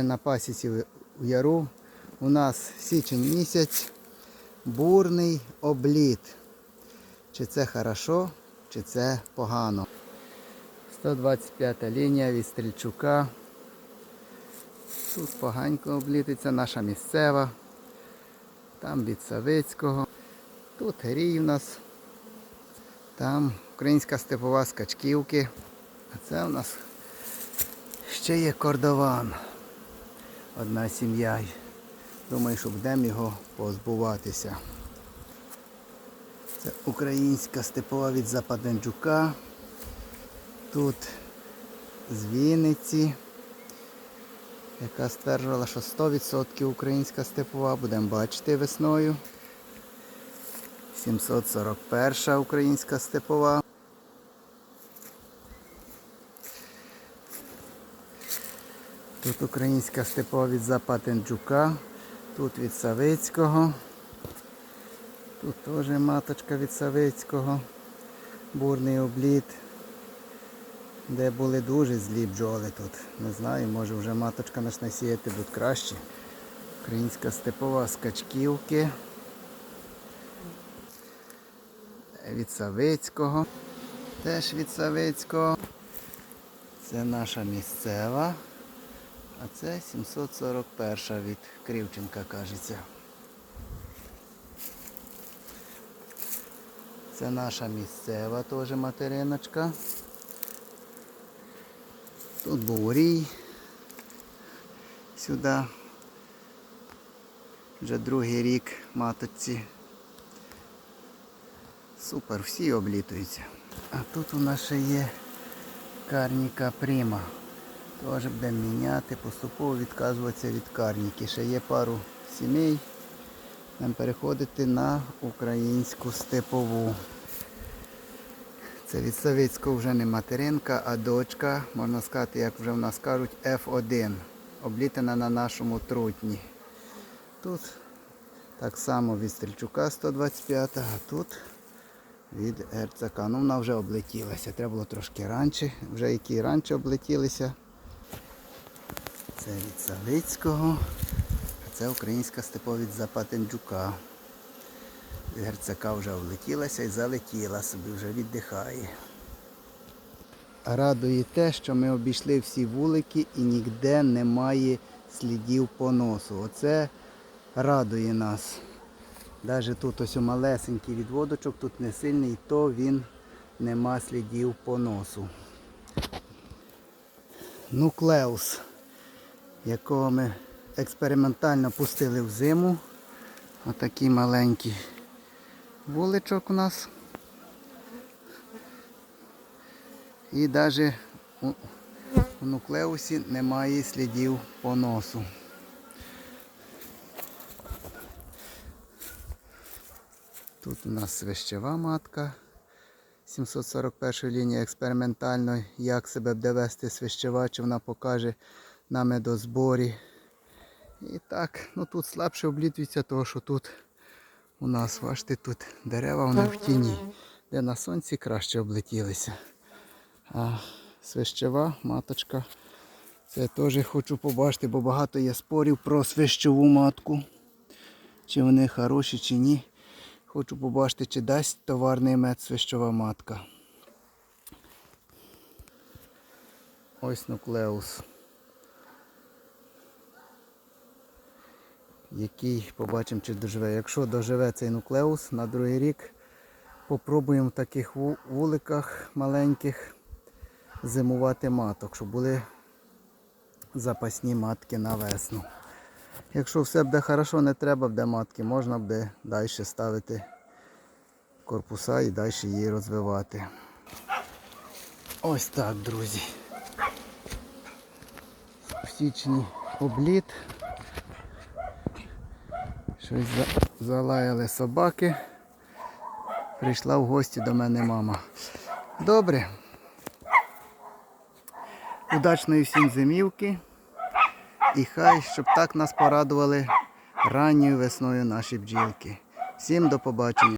На пасіці в яру у нас січень місяць, бурний обліт. Чи це хорошо, чи це погано. 125 лінія від Стрільчука. Тут поганько облітиться, наша місцева. Там від Савицького. Тут грій у нас. Там українська степова скачківки. А це у нас ще є кордован. Одна сім'я. Думаю, що будемо його позбуватися. Це українська степова від Западенджука. Тут з Вінниці, яка стверджувала, що 100% українська степова. Будемо бачити весною. 741 українська степова. Тут українська степова від Запатенджука, тут від Савицького. Тут теж маточка від Савицького. Бурний обліт. Де були дуже злі бджоли тут. Не знаю, може вже маточка почне сіяти будуть краще. Українська степова з. Від Савицького. Теж від Савицького. Це наша місцева. А це 741 від Кривченка, кажеться. Це наша місцева теж материночка. Тут був рій. Сюди. Вже другий рік маточці. Супер, всі облітуються. А тут у нас ще є карніка прима. Теж будемо міняти, поступово відказуватися від карніки. Ще є пару сімей. Будемо переходити на українську степову. Це від Савицького вже не материнка, а дочка, можна сказати, як вже в нас кажуть, F1. Облітана на нашому трутні. Тут так само від Стрільчука 125, а тут від РЦК. Ну вона вже облетілася. Треба було трошки раніше. Вже які раніше облетілися. Це від. А це українська степова від Запатенджука. Від Герцака вже влетілася і залетіла собі, вже віддихає. Радує те, що ми обійшли всі вулики і ніде немає слідів поносу. Оце радує нас. Навіть тут ось малесенький відводочок, тут не сильний, то він нема слідів поносу. Нуклеус, якого ми експериментально пустили в зиму. Отакий маленький вуличок у нас. І навіть у, нуклеусі немає слідів поносу. Тут у нас свищева матка 741 лінії експериментально, як себе буде вести свищева, чи вона покаже на медозборі. І так, ну тут слабше облітується, того що тут у нас, бачите, тут дерева вони в тіні, де на сонці краще облетілися. А свищева маточка, це теж хочу побачити, бо багато є спорів про свищову матку. Чи вони хороші, чи ні. Хочу побачити, чи дасть товарний мед свищова матка. Ось нуклеус. Який побачимо, чи доживе. Якщо доживе цей нуклеус на другий рік, попробуємо в таких вуликах маленьких зимувати маток, щоб були запасні матки на весну. Якщо все буде хорошо, не треба буде матки, можна буде далі ставити корпуса і далі її розвивати. Ось так, друзі. В січні обліт. Щось за- залаяли собаки. Прийшла в гості до мене мама. Добре. Удачної всім зимівки. І хай, щоб так нас порадували ранньою весною наші бджілки. Всім до побачення.